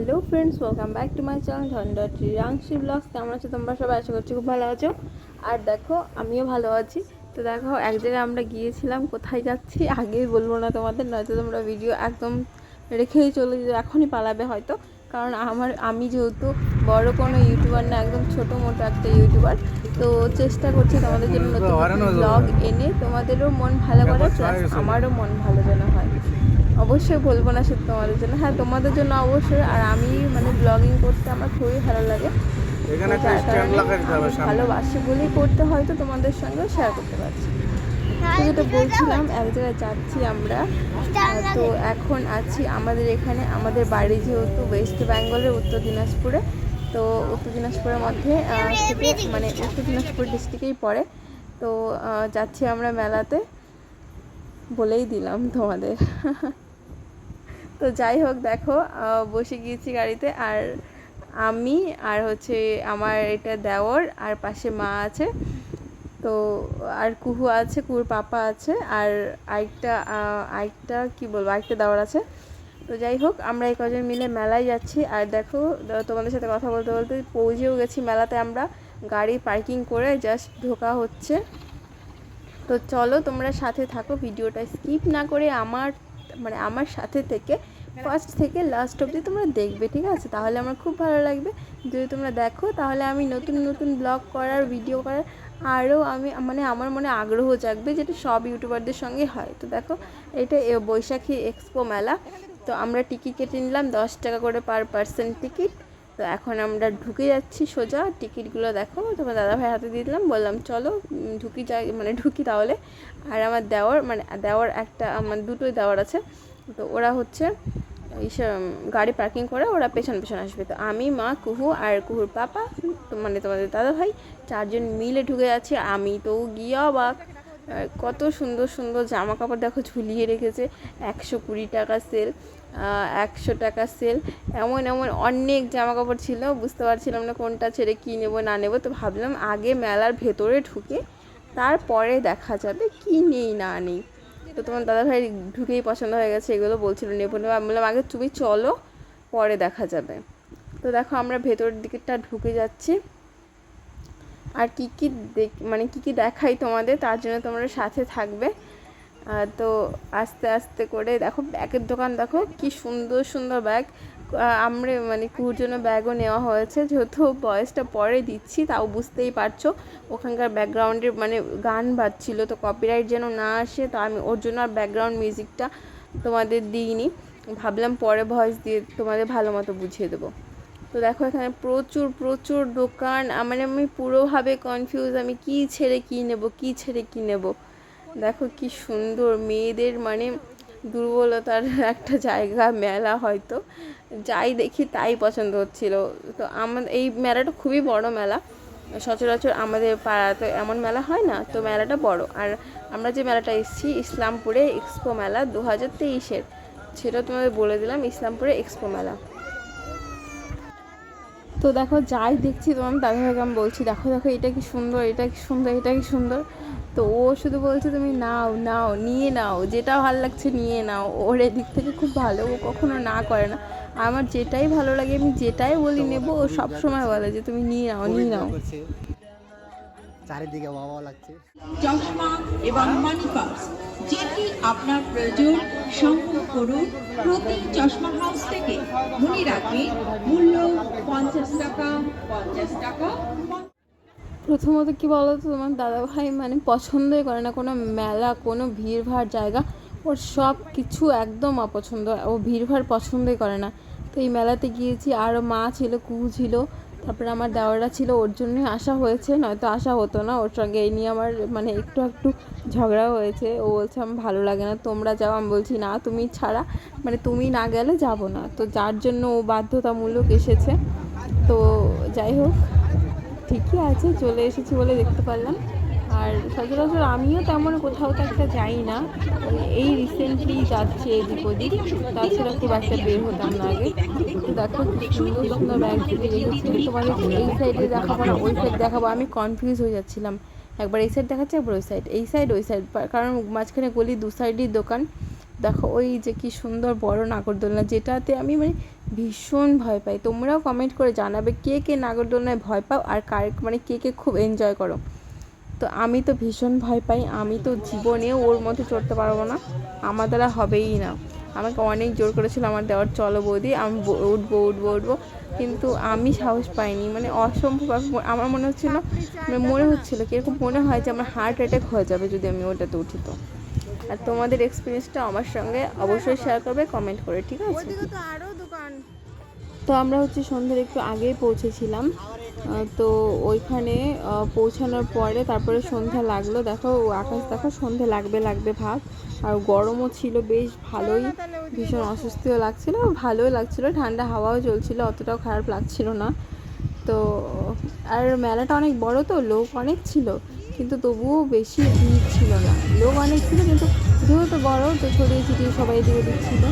Hello friends welcome back to my channel Dhanda Riyanshi vlogs. কেমন আছো তোমরা? সবাই আশা করছি খুব ভালো আছো। আর দেখো আমিও ভালো আছি। তো দেখো এক জায়গায় আমরা গিয়েছিলাম কোথায় যাচ্ছি আগেই বলব না তোমাদের নয়তো তোমরা ভিডিও একদম রেখেই চলে যাবে এখনই পালাবে হয়তো। কারণ আমার আমি যেহেতু বড় কোনো ইউটিউবার না একদম ছোটো মোটো একটা ইউটিউবার তো চেষ্টা করছি তোমাদের জন্য নতুন ব্লগ এনে। তোমাদেরও মন ভালো করে প্লাস আমারও মন ভালো যেন হয়। অবশ্যই বলব না শুধু তোমাদের জন্য। হ্যাঁ তোমাদের জন্য অবশ্যই। আর আমি মানে ব্লগিং করতে আমার খুবই ভালো লাগে। ভালোবাসি বলেই করতে হয়তো তোমাদের সঙ্গেও শেয়ার করতে পারছি। তো যেটা বলছিলাম এক জায়গায় যাচ্ছি আমরা। তো এখন আছি আমাদের এখানে আমাদের বাড়ি যেহেতু ওয়েস্ট বেঙ্গলের উত্তর দিনাজপুরে। তো উত্তর দিনাজপুরের মধ্যে মানে উত্তর দিনাজপুর ডিস্ট্রিক্টেই পড়ে। তো যাচ্ছি আমরা মেলাতে। বলেই দিলাম তোমাদের। তো যাই হোক, দেখো বসে গিয়েছি গাড়িতে, আর আমি, আর হচ্ছে আমার এটা দেওর, আর পাশে মা আছে। তো আর কুহু আছে, কুহুর পাপা আছে, আর আরেকটা আরেকটা কি বলব, আরেকটা দেওয়ার আছে। তো যাই হোক, আমরা এই কজন মিলে মেলায় যাচ্ছি, আর দেখো তোমাদের সাথে কথা বলতে বলতে পৌঁছেও গেছি মেলাতে আমরা। গাড়ি পার্কিং করে জাস্ট ঢোকা হচ্ছে। তো চলো তোমরা সাথে থাকো, ভিডিওটা স্কিপ না করে আমার মানে আমার সাথে থেকে ফার্স্ট থেকে লাস্ট অবধি তোমরা দেখবে, ঠিক আছে? তাহলে আমার খুব ভালো লাগবে। যদি তোমরা দেখো, তাহলে আমি নতুন নতুন ব্লগ করার ভিডিও করার আরও আমি মানে আমার মনে আগ্রহ জাগবে যেটা সব ইউটিউবারদের সঙ্গে হয়। তো দেখো, এটা বৈশাখী এক্সপো মেলা। তো আমরা টিকিট কেটে নিলাম, দশ টাকা করে পার পার্সন টিকিট তো এখন আমরা ঢুকে যাচ্ছি সোজা। টিকিটগুলো দেখো, তোমার দাদাভাই হাতে দিয়ে দিলাম। বললাম, চলো ঢুকি যাই মানে ঢুকি তাহলে। আর আমার দেওয়ার মানে দেওয়ার একটা, আমার দুটোই দেওয়ার আছে। তো ওরা হচ্ছে গাড়ি পার্কিং করে ওরা পেছন পেছন আসবে। তো আমি, মা, কুহু আর কুহুর পাপা মানে তোমাদের দাদাভাই, চারজন মিলে ঢুকে যাচ্ছি। আমি তো গিয়ে অবাক। কত সুন্দর সুন্দর জামা কাপড় দেখো ঝুলিয়ে রেখেছে। একশো কুড়ি টাকা সেল একশো টাকা সেল এমন এমন অনেক জামা কাপড় ছিল, বুঝতে পারছিলাম না কোনটা ছেড়ে কী নেব, না নেব। তো ভাবলাম আগে মেলার ভেতরে ঢুকে তারপরে দেখা যাবে, কি নেই, না নেই। তো তোমার দাদাভাই ঢুকেই পছন্দ হয়ে গেছে, এগুলো বলছিল নেব নেব। আমি বললাম, আগে তুমি চলো, পরে দেখা যাবে। তো দেখো আমরা ভেতরের দিকেটা ঢুকে যাচ্ছি। আর কী কী দেখ মানে কী কী দেখাই তোমাদের, তার জন্য তোমরা সাথে থাকবে। তো আস্তে আস্তে করে দেখো, ব্যাগের দোকান দেখো, কি সুন্দর সুন্দর ব্যাগ। আমরা মানে কুর জন্য ব্যাগও নেওয়া হয়েছে, যেহেতু বয়সটা পরে দিচ্ছি, তাও বুঝতেই পারছ। ওখানকার ব্যাকগ্রাউন্ডে মানে গান বাজছিল, তো কপিরাইট যেন না আসে, তো আমি ওর জন্য আর ব্যাকগ্রাউন্ড মিউজিকটা তোমাদের দিইনি। ভাবলাম পরে ভয়েস দিয়ে তোমাদের ভালো মতো বুঝিয়ে দেবো। তো দেখো এখানে প্রচুর প্রচুর দোকান। মানে আমি পুরোভাবে কনফিউজ আমি কি ছেড়ে কি নেব, কি ছেড়ে কি নেব? দেখো কি সুন্দর মেয়েদের মানে দুর্বলতার একটা জায়গা, মেলা হয়তো। যাই দেখি তাই পছন্দ হচ্ছিল। তো আমাদের এই মেলাটা খুবই বড় মেলা। সচরাচর আমাদের পাড়াতে এমন মেলা হয় না, তো মেলাটা বড়। আর আমরা যে মেলাটা এসেছি, ইসলামপুরে এক্সপো মেলা দু হাজার তেইশের। সেটা তোমাদের বলে দিলাম, ইসলামপুরে এক্সপো মেলা। তো দেখো যাই দেখছি তোমার দাদাভাইকে আমি বলছি দেখো দেখো এটা কি সুন্দর এটা কি সুন্দর এটা কি সুন্দর। তো ও শুধু বলছে তুমি নাও নাও নিয়ে নাও যেটা ভালো লাগছে নিয়ে নাও। ওর এদিক থেকে খুব ভালো ও কখনো না করে না। আমার যেটাই ভালো লাগে আমি যেটাই বলি নেব ও সব সময় বলে যে তুমি নিয়ে নাও নিয়ে নাও। চারিদিকে বাবা লাগছে। চশমা এবং মানি পার্স যেটি আপনার প্রয়োজন সংগ্রহ করুন প্রতি চশমা হাউস থেকে। মনে রাখবেন, মূল্য পঞ্চাশ টাকা পঞ্চাশ টাকা প্রথমত কি বলো তো তোমার দাদাভাই মানে পছন্দই করে না। কোনো মেলা, কোনো ভিড়ভাড় জায়গা, ওর সব কিছু একদম অপছন্দ। ও ভিড়ভাড় পছন্দই করে না। তো এই মেলাতে গিয়েছি, আরও মা ছিল কু ছিল। তারপরে আমার দেওয়ারা ছিল ওর জন্যই আসা হয়েছে, নয়তো আসা হতো না। ওর সঙ্গে এই নিয়ে আমার মানে একটু একটু ঝগড়া হয়েছে। ও বলছে আমার ভালো লাগে না, তোমরা যাও। আমি বলছি, না, তুমি ছাড়া মানে তুমি না গেলে যাব না। তো যার জন্য ও বাধ্যতামূলক এসেছে। তো যাই হোক, ঠিকই আছে, চলে এসেছি বলে দেখতে পারলাম। আর সচরাচর আমিও তেমন কোথাও তো একটা যাই না। মানে এই রিসেন্টলি যাচ্ছে এদিক ওদিক, তাছাড়া খুব একটা বের হতাম না আগে। তো দেখো সুন্দর সুন্দর ব্যাগ রেখেছি তোমাদের এই সাইডে দেখাবো না, ওই সাইড দেখাবো। আমি কনফিউজ হয়ে যাচ্ছিলাম। একবার এই সাইড দেখাচ্ছে, একবার ওই সাইড এই সাইড ওই সাইড কারণ মাঝখানে গলি দু সাইডই দোকান। দেখো ওই যে কি সুন্দর বড় নাগরদোলনা, যেটাতে আমি মানে ভীষণ ভয় পাই। তোমরাও কমেন্ট করে জানাবে কে কে নাগরদোলনায় ভয় পাও আর কার মানে কে কে খুব এনজয় করো। তো আমি তো ভীষণ ভয় পাই আমি তো জীবনে ওর মধ্যে চড়তে পারব না। আমার দ্বারা হবেই না। আমাকে অনেক জোর করেছিল আমার দেওয়ার চলো বৌদি আমি উঠবো উঠবো উঠবো। কিন্তু আমি সাহস পাইনি মানে অসম্ভব আমার মনে হচ্ছিল মানে মনে হচ্ছিল কীরকম মনে হয় যে আমার হার্ট অ্যাটাক হয়ে যাবে যদি আমি ওটাতে উঠি তো। আর তোমাদের এক্সপিরিয়েন্সটা আমার সঙ্গে অবশ্যই শেয়ার করবে কমেন্ট করে ঠিক আছে? তো আরও দোকান। তো আমরা হচ্ছে সন্ধ্যের একটু আগেই পৌঁছেছিলাম। তো ওইখানে পৌঁছানোর পরে তারপরে সন্ধ্যা লাগল। দেখো আকাশ দেখো সন্ধ্যে লাগবে লাগবে ভাব। আর গরমও ছিল, বেশ ভালোই। ভীষণ অস্বস্তিও লাগছিল, ভালোই লাগছিল। ঠান্ডা হাওয়াও চলছিল, অতটাও খারাপ লাগছিল না। তো, আর মেলাটা অনেক বড় তো, লোক অনেক ছিল। কিন্তু তবুও বেশি ভিড় ছিল না। লোক অনেক ছিল, কিন্তু যেহেতু বড়, তো ছড়িয়ে ছিটিয়ে সবাই দিকে দিচ্ছিল।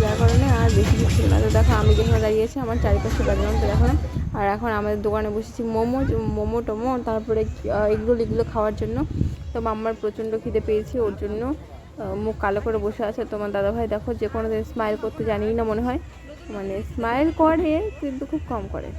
যার কারণে আর বেশি ভিড় ছিল না। তো দেখো, আমি যেখানে দাঁড়িয়েছি আমার চারিপাশে তো দেখো। আর এখন আমাদের দোকানে বসেছি মোমো মোমো, টোমো, তারপরে এগুলো এগুলো খাওয়ার জন্য। তো মাম্মার প্রচণ্ড খিদে পেয়েছি, ওর জন্য মুখ কালো করে বসে আছে। তোমার দাদাভাই দেখো, যে কোনো দিন স্মাইল করতে জানিই না মনে হয়। মানে স্মাইল করে, কিন্তু খুব কম করে।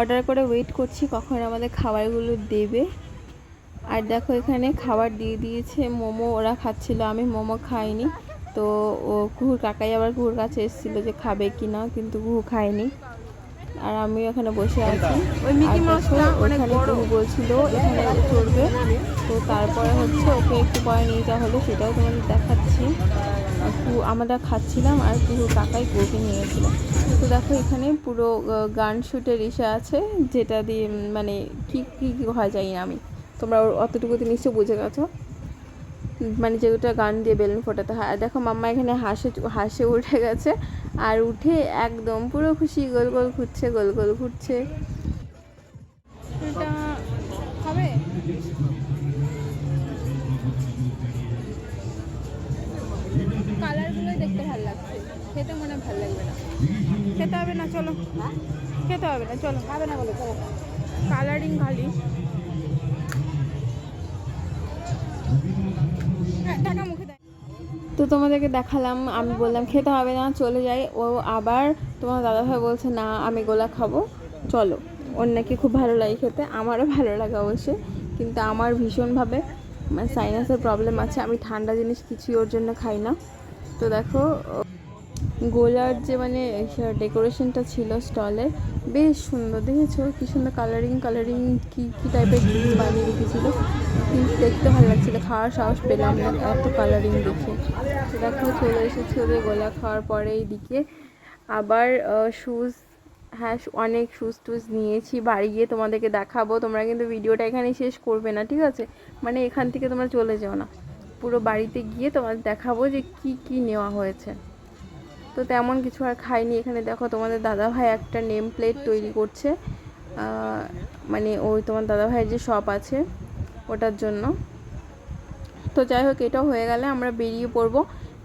অর্ডার করে ওয়েট করছি, কখন আমাদের খাবারগুলো দেবে। আর দেখো এখানে খাবার দিয়ে দিয়েছে মোমো ওরা খাচ্ছিল আমি মোমো খাইনি। তো ও কুহুর কাকাই আবার কুহুর কাছে এসেছিল যে খাবে কি না কিন্তু কুহু খায়নি। আর আমি এখানে বসে আছি। ওখানে। কুহু বলছিল এখানে চড়বে। তো তারপরে হচ্ছে ওকে একটু পরে নিয়ে যাওয়া হলো সেটাও তোমাদের দেখাচ্ছি। আমরা খাচ্ছিলাম আর কুহুর কাকাই কুহুকে নিয়ে গেছিল। তো দেখো এখানে পুরো গান শুটের ইসে আছে যেটা দিয়ে মানে কি কি হয় জানি না আমি। তোমরা ওর অতটুকুতে নিশ্চয় বুঝে গেছো। মানে যেটা গান দিয়ে বেলুন ফোটাতে হয়। আর দেখো মাম্মা এখানে হাসে হাসে উঠে গেছে। আর উঠে একদম পুরো খুশি, গোল গোল ঘুরছে, গোল গোল ঘুরছে। হবে? দেখতে লাগছে। খেতে মনে ভালো লাগবে না। খেতে হবে না, চলো। খেতে হবে না, চলো। হবে না বলো, চলো। কালারিং খালি। তো তোমাদেরকে দেখালাম, আমি বললাম খেতে হবে না, চলে যাই। ও আবার তোমার দাদাভাই বলছে, না, আমি গোলা খাব। চলো। ওর নাকি খুব ভালো লাগে খেতে, আমারও ভালো লাগে অবশ্যই। কিন্তু আমার ভীষণভাবে সাইনাসের প্রবলেম আছে, আমি ঠান্ডা জিনিস কিছুই ওর জন্য খাই না। তো দেখো গোলার যে মানে ডেকোরেশনটা ছিল স্টলের বেশ সুন্দর, দেখেছ? কি সুন্দর কালারিং কালারিং কি কি টাইপের জিনিস বানিয়ে রেখেছিল। দেখতে ভালো লাগছিল, খাওয়ার সাহস পেলাম না এত কালারিং দেখে। দেখো, চলে এসেছি ওদের গোলা খাওয়ার পরে এইদিকে। আবার শুজ হ্যাঁ অনেক শুজ টুজ নিয়েছি, বাড়ি গিয়ে তোমাদেরকে দেখাবো। তোমরা কিন্তু ভিডিওটা এখানে শেষ করবে না, ঠিক আছে? মানে এখান থেকে তোমরা চলে যেও না। পুরো বাড়িতে গিয়ে তোমাদের দেখাবো যে কি কি নেওয়া হয়েছে। তো তেমন কিছু আর খাইনি। এখানে দেখো তোমাদের দাদা ভাই একটা নেম প্লেট তৈরি করছে। মানে ওই তোমার দাদা ভাইয়ের যে শপ আছে, ওটার জন্য। তো যাই হোক, এটাও হয়ে গেলে আমরা বেরিয়ে পড়ব।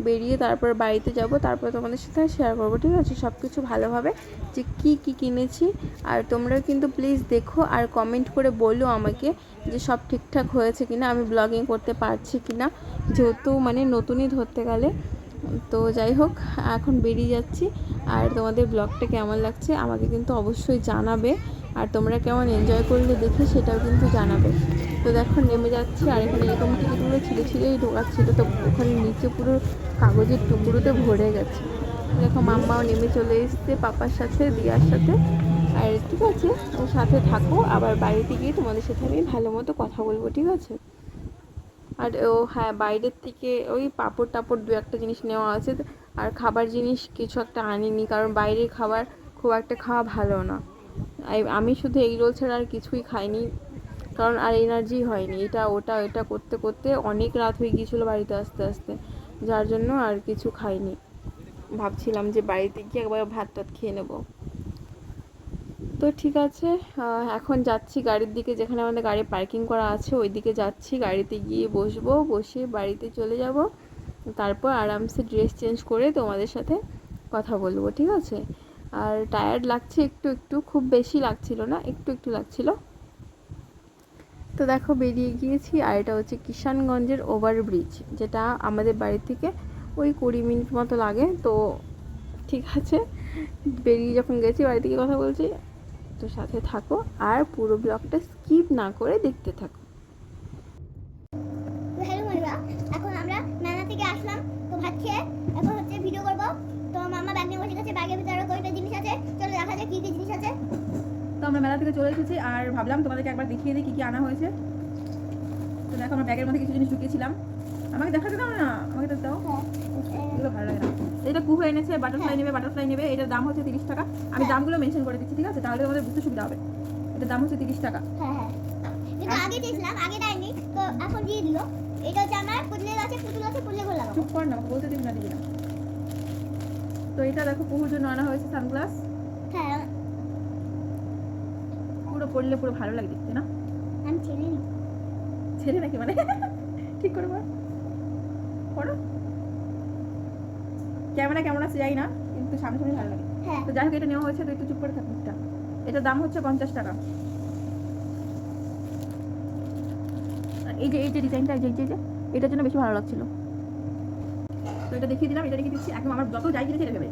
বেরিয়ে তারপর বাড়িতে যাব, তারপর তোমাদের সাথে শেয়ার করব, ঠিক আছে? সব কিছু ভালোভাবে যে কি কি কিনেছি। আর তোমরা কিন্তু প্লিজ দেখো আর কমেন্ট করে বলো আমাকে যে সব ঠিকঠাক হয়েছে কিনা, আমি ব্লগিং করতে পারছি কিনা। যেহেতু মানে নতুনই ধরতে গেলে তো যাই হোক, এখন বেরিয়ে যাচ্ছি। আর তোমাদের ব্লগটা কেমন লাগছে আমাকে কিন্তু অবশ্যই জানাবে। আর তোমরা কেমন এনজয় করলে দেখে সেটাও কিন্তু জানাবে। তো দেখো, নেমে যাচ্ছি। আর এখানে এরকম টিকিটগুলো ছিঁড়ে ছিঁড়েই ঢোকাচ্ছিল তো ওখানে নিচে পুরো কাগজের টুকরোতে ভরে গেছে। দেখো, মাম্মাও নেমে চলে এসছে পাপার সাথে, দিয়ার সাথে। আর ঠিক আছে, ওর সাথে থাকো। আবার বাড়িতে গিয়ে তোমাদের সাথে আমি ভালো মতো কথা বলব, ঠিক আছে? আর ও হ্যাঁ বাইরের থেকে ওই পাপড় টাপড় দু একটা জিনিস নেওয়া আছে। আর খাবার জিনিস কিছু একটা আনিনি, কারণ বাইরের খাবার খুব একটা খাওয়া ভালো না। আমি শুধু এগ রোল ছাড়া আর কিছুই খাইনি, কারণ আর এনার্জি হয়নি। এটা, ওটা, এটা করতে করতে অনেক রাত হয়ে গিয়েছিল বাড়িতে আসতে আসতে। যার জন্য আর কিছু খাইনি। ভাবছিলাম যে বাড়িতে গিয়ে একবার ভাত টাত খেয়ে নেব। তো ঠিক আছে এখন যাচ্ছি গাড়ির দিকে, যেখানে আমাদের গাড়ি পার্কিং করা আছে ওই দিকে যাচ্ছি, গাড়িতে গিয়ে বসবো, বসে বাড়িতে চলে যাব। তারপর আরামসে ড্রেস চেঞ্জ করে তোমাদের সাথে কথা বলব, ঠিক আছে? আর টায়ার্ড লাগছে একটু একটু, খুব বেশি লাগছিল না, একটু একটু লাগছিল। তো দেখো, বেরিয়ে গিয়েছি, আর এটা হচ্ছে কিষানগঞ্জের ওভারব্রিজ যেটা আমাদের বাড়ি থেকে ওই কুড়ি মিনিট মতো লাগে। তো ঠিক আছে, বেরিয়ে যখন গেছি বাড়ি থেকে কথা বলছি তো সাথে থাকো আর পুরো ব্লগটা স্কিপ না করে দেখতে থাকো। হ্যালো বন্ধুরা এখন আমরা মেলা থেকে আসলাম। তো ভাত খেয়ে এখন হচ্ছে ভিডিও করব। তো মামা ব্যাগ নিয়ে বসে গেছে ব্যাগের ভিতরে আরও কয়েকটা জিনিস আছে। চলো দেখা যাক কি কি জিনিস আছে। তো আমরা মেলা থেকে চলে এসেছি আর ভাবলাম তোমাদেরকে একবার দেখিয়ে দিই কী কী আনা হয়েছে। তো দেখো আমরা ব্যাগের মধ্যে কিছু জিনিস ঢুকিয়েছিলাম। আমাকে দেখাতে দাও না আমাকে তো দাও এগুলো ভালো লাগে না কুহু এনেছে বাটারফ্লাই নেবে বাটারফ্লাই নেবে এটার দাম হচ্ছে তিরিশ টাকা। আমি দামগুলো মেনশন করে দিচ্ছি ঠিক আছে? তাহলে আমাদের বুঝতে সুবিধা হবে। এটার দাম হচ্ছে তিরিশ টাকা। হ্যাঁ হ্যাঁ। আগে চেয়েছিলাম আগে দেয়নি তো এখন দিয়ে দিল। এটা হচ্ছে আমার পুতুলের আছে পুতুল আছে পুতুলে গোল লাগাবো। চুপ কর না বলতে দিবি না দিবি না। তো এটা দেখো কুহুর জন্য আনা হয়েছে সানগ্লাস। হ্যাঁ। পুরো পরলে পুরো ভালো লাগে দেখতে না? আমি ছেড়ে নাকি মানে? ঠিক করে বল। পড়ো। ক্যামেরা কেমন আছে যাই না কিন্তু সামনে সামনে ভালো লাগে। হ্যাঁ। তো যাই হোক এটা নেওয়া হয়েছে তো একটু চুপ করে থাকুন এটা এটার দাম হচ্ছে পঞ্চাশ টাকা। এই যে এই যে ডিজাইনটা এই যে এই যে, এটার জন্য বেশি ভালো লাগছিল। তো এটা দেখিয়ে দিলাম এটা রেখে দিচ্ছি। একদম আমার যত যাই কিনেছে এটা ভেবে।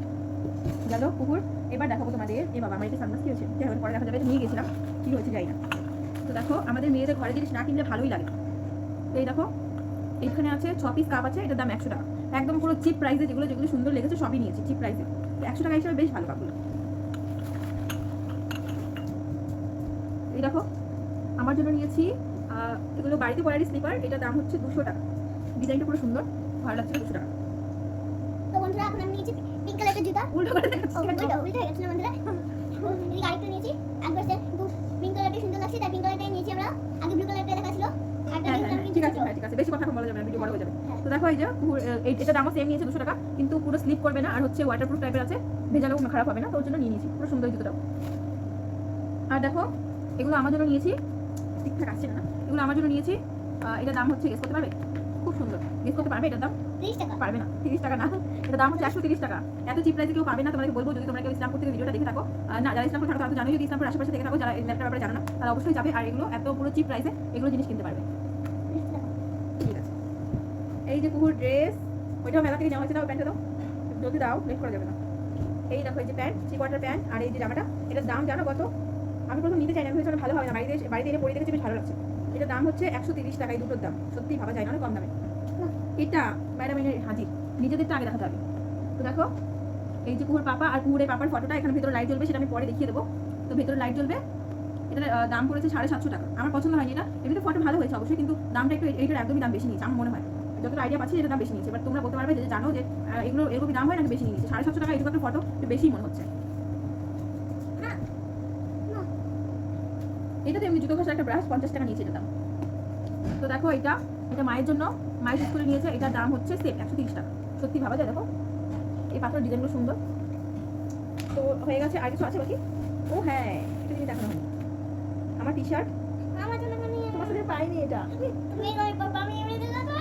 গেল কুকুর এবার দেখাবো তোমাদের। এ বাবা আমার এটা সানগ্লাস কি হয়েছে? যাই পরে দেখা যাবে নিয়ে গেছিলাম কি হয়েছে যাই না। তো দেখো আমাদের মেয়েদের ঘরে জিনিস না কিনলে ভালোই লাগে। তো এই দেখো এখানে আছে ছ পিস কাপ আছে এটার দাম একশো টাকা। একদম পুরো চিপ প্রাইসে যেগুলো যেগুলো সুন্দর লেগেছে সবই নিয়েছি চিপ প্রাইসে একশো টাকা হিসাবে বেশ ভালো কাপড়। এই দেখো আমার জন্য নিয়েছি আহ, এগুলো বাড়িতে পরারই স্লিপার এটার দাম হচ্ছে দুশো টাকা। ডিজাইনটা পুরো সুন্দর ভালো লাগছে দুশো টাকা। তো বন্ধুরা এখন আমি নিয়েছি পিঙ্ক কালারের জুতা। উল্টো করে দেখাচ্ছি উল্টো উল্টো হয়ে গেছিল বন্ধুরা এই আরেকটা নিয়েছি একবার সে পিঙ্ক কালারটা সুন্দর লাগছে তাই পিঙ্ক কালারটাই নিয়েছি আমরা আগে ব্লু কালারটা দেখাছিল একটা হ্যাঁ, হ্যাঁ, নিয়েছিলাম হ্যাঁ, কিন্তু ঠিক আছে ছোট। হ্যাঁ ঠিক আছে বেশি কথা বলা যাবে না ভিডিও বড় হয়ে যাবে। তো দেখো এই যে এটা দামও সেম নিয়েছে দুশো টাকা কিন্তু পুরো স্লিপ করবে না আর হচ্ছে ওয়াটারপ্রুফ টাইপের আছে ভেজালেও খারাপ হবে না তো ওর জন্য নিয়ে নিয়েছি পুরো সুন্দর জুতোটাও। আর দেখো এগুলো আমার জন্য নিয়েছি ঠিকঠাক আসছে না এগুলো আমার জন্য নিয়েছি এটার দাম হচ্ছে গেস করতে পারবে? খুব সুন্দর গেস করতে পারবে এটার দাম? পারবে না তিরিশ টাকা না এটা দাম হচ্ছে একশো তিরিশ টাকা। এত চিপ প্রাইসে কেউ পাবে না তোমাকে বলব যদি তোমরা কেউ ইসলামপুর থেকে ভিডিওটা দেখে থাকো না যারা ইসলামপুর থাকো তারা তো জানোই যদি ইসলামপুর আশেপাশে দেখে থাকো যারা এই ল্যাপটপ ব্যাপারে জানো না তারা অবশ্যই যাবে আর এগুলো এত পুরো চিপ প্রাইসে এগুলো জিনিস কিনতে পারবে ত্রিশ টাকা ঠিক আছে এই যে কুকুর ড্রেস, ওইটাও মেলা থেকে নেওয়া হয়েছে দাও প্যান্টটা দাও যদি দাও লেট করা যাবে না। এই দেখো, এই যে প্যান্ট থ্রি কোয়ার্টার প্যান্ট আর এই যে জামাটা, এটার দাম জানো কত? আমি প্রথম নিতে চাই না ভেবেছিলাম ভালো হবে না, বাড়িতে বাড়িতে এনে পরে দেখেছি বেশ ভালো লাগছে। এটার দাম হচ্ছে একশো তিরিশ টাকা, এই দুটোর দাম। সত্যি ভাবা যায় না, অনেক কম দামে। এটা ম্যাডাম এনে হাজির নিজেদেরটা আগে দেখাতে হবে। তো দেখো, এই যে কুকুর পাপা আর কুকুরের পাপার ফটোটা এখানে ভিতরে লাইট জ্বলবে, সেটা আমি পরে দেখিয়ে দেবো। তো ভিতরে লাইট জ্বলবে, এটার দাম পড়েছে সাড়ে সাতশো টাকা। আমার পছন্দ হয়নি এটা। এমনিতে ফটো ভালো হয়েছে অবশ্যই, কিন্তু দামটা একটু এইটার একদমই দাম বেশি নিয়েছে, আমার মনে হয়। যতটা আইডিয়া পাচ্ছি এটার দাম বেশি নিয়েছে। এবার তোমরা বলতে পারবে যে জানো যে এগুলো এরকমই দাম হয় নাকি বেশি নিয়েছে? সাড়ে সাতশো টাকা এরকম একটা ফটো একটু বেশি মনে হচ্ছে। হ্যাঁ। এটা তো এমনি জুতো ঘষার একটা ব্রাশ পঞ্চাশ টাকা নিয়েছে এটা দাম। তো দেখো এটা এটা মায়ের জন্য মায়ের করে নিয়েছে এটার দাম হচ্ছে সেম একশো তিরিশ টাকা। সত্যি ভাবা যায় দেখো। এই পাথরের ডিজাইনগুলো সুন্দর। তো হয়ে গেছে আর কিছু আছে বাকি? ও হ্যাঁ এটা জিনিস দেখানো হয়নি। আমার টি শার্ট আমার জন্য তোমার সাথে পাইনি এটা।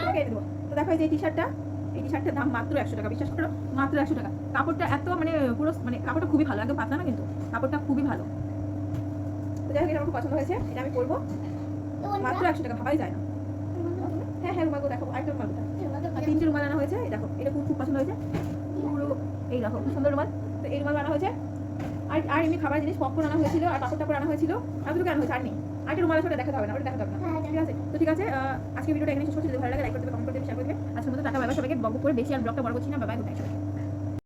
তোমাকে দেবো। তো দেখো এই যে টি শার্টটা এই টি শার্টটার দাম মাত্র একশো টাকা। বিশ্বাস করো মাত্র একশো টাকা। কাপড়টা এত মানে পুরো মানে কাপড়টা খুবই ভালো একদম পাতলা না কিন্তু? কাপড়টা খুবই ভালো। তো যাই হোক এটা আমার খুব পছন্দ হয়েছে এটা আমি করব মাত্র একশো টাকা ভাবাই যায় না। হ্যাঁ হ্যাঁ রুমালগুলো দেখো আরেকটা রুমাল আর তিনটে রুমাল আনা হয়েছে এই দেখো এটা খুব খুব পছন্দ হয়েছে। পুরো এই দেখো খুব সুন্দর রুমাল। তো এই রুমাল আনা হয়েছে। আর আর এমনি খাবার জিনিস পপকর্ন আনা হয়েছিল আর পাপড় টাপড় আনা হয়েছিল। আর দুটো আনা হয়েছে? আর নেই। আর একটা রুমাল আছে ওটা দেখাতে হবে না ওটা দেখা হবে না। হ্যাঁ, ঠিক আছে? তো ঠিক আছে আজকে ভিডিওটা এখানে শেষ করছি। যদি ভালো লাগে লাইক করতে কমেন্ট করতে শেয়ার করতে। আজকের মতো টাকা বাবা সবাইকে বক করে বেশি আর ব্লগটা বড় করছি না। বাবা গুড নাইট